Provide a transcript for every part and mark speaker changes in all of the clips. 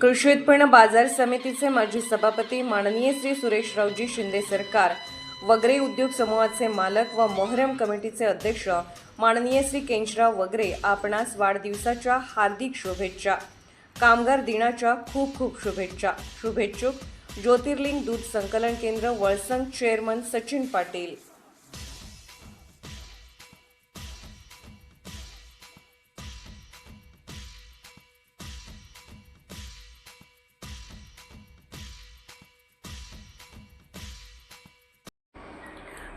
Speaker 1: कृषी उत्पन्न बाजार समितीचे माजी सभापती माननीय श्री सुरेशरावजी शिंदे सरकार वगैरे उद्योग समूहाचे मालक व मोहरम कमिटीचे अध्यक्ष माननीय श्री केंचराव वगैरे आपणास वाढदिवसाच्या हार्दिक शुभेच्छा कामगार दिनाच्या खूप खूप शुभेच्छा. शुभेच्छुक ज्योतिर्लिंग दूध संकलन केंद्र Valsang chairman Sachin Patil.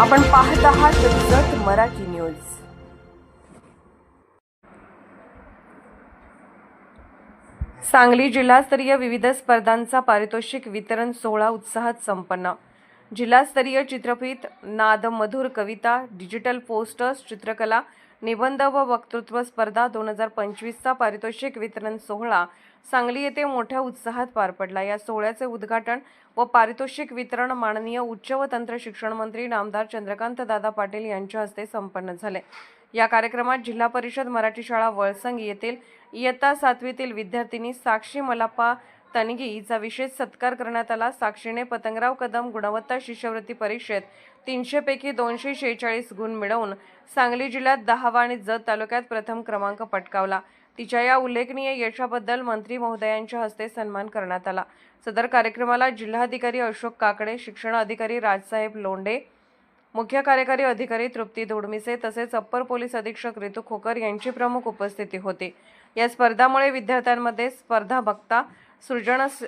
Speaker 1: आपण पाहत आहात जत मराठी न्यूज. सांगली जिल्हास्तरीय विविध स्पर्धांचा पारितोषिक वितरण सोहळा उत्साहात संपन्न. जिल्हास्तरीय चित्रफित नाद मधुर कविता डिजिटल पोस्टर्स चित्रकला निबंध व वक्तृत्व स्पर्धा दोन हजार पंचवीसचा पारितोषिक वितरण सोहळा सांगली येथे मोठ्या उत्साहात पार पडला. या सोहळ्याचे उद्घाटन व पारितोषिक वितरण माननीय उच्च व तंत्र शिक्षण मंत्री नामदार चंद्रकांत दादा पाटील यांच्या हस्ते संपन्न झाले. या कार्यक्रमात जिल्हा परिषद मराठी शाळा वळसंग येथील इयत्ता सातवीतील विद्यार्थिनी साक्षी मलाप्पा तनगी विशेष सत्कार करण्यात आला. साक्षीने पतंगराव कदम गुणवत्ता शिष्यवृत्ती परीक्षेत तीनशेपैकी दोनशे शेहेचाळीस गुण मिळवून सांगली जिल्ह्यात दहावा आणि जत तालुक्यात प्रथम क्रमांक पटकावला. तिच्या या उल्लेखनीय यशाबद्दल मंत्री महोदयांच्या हस्ते सन्मान करण्यात आला. सदर कार्यक्रमाला जिल्हाधिकारी अशोक काकडे शिक्षण अधिकारी राजसाहेब लोंढे मुख्य कार्यकारी अधिकारी तृप्ती धुडमिसे तसेच अप्पर पोलीस अधीक्षक रितू खोकर यांची प्रमुख उपस्थिती होती. या स्पर्धामुळे विद्यार्थ्यांमध्ये स्पर्धा बघता सृजनस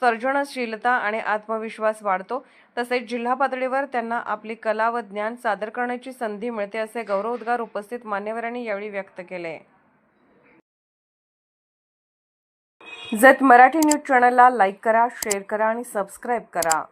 Speaker 1: सर्जनशीलता आणि आत्मविश्वास वाढतो. तसेच जिल्हा पातळीवर त्यांना आपली कला व ज्ञान सादर करण्याची संधी मिळते असे गौरवोद्गार उपस्थित मान्यवरांनी यावेळी व्यक्त केले. जत मराठी न्यूज चॅनलला लाईक करा शेअर करा आणि सबस्क्राईब करा.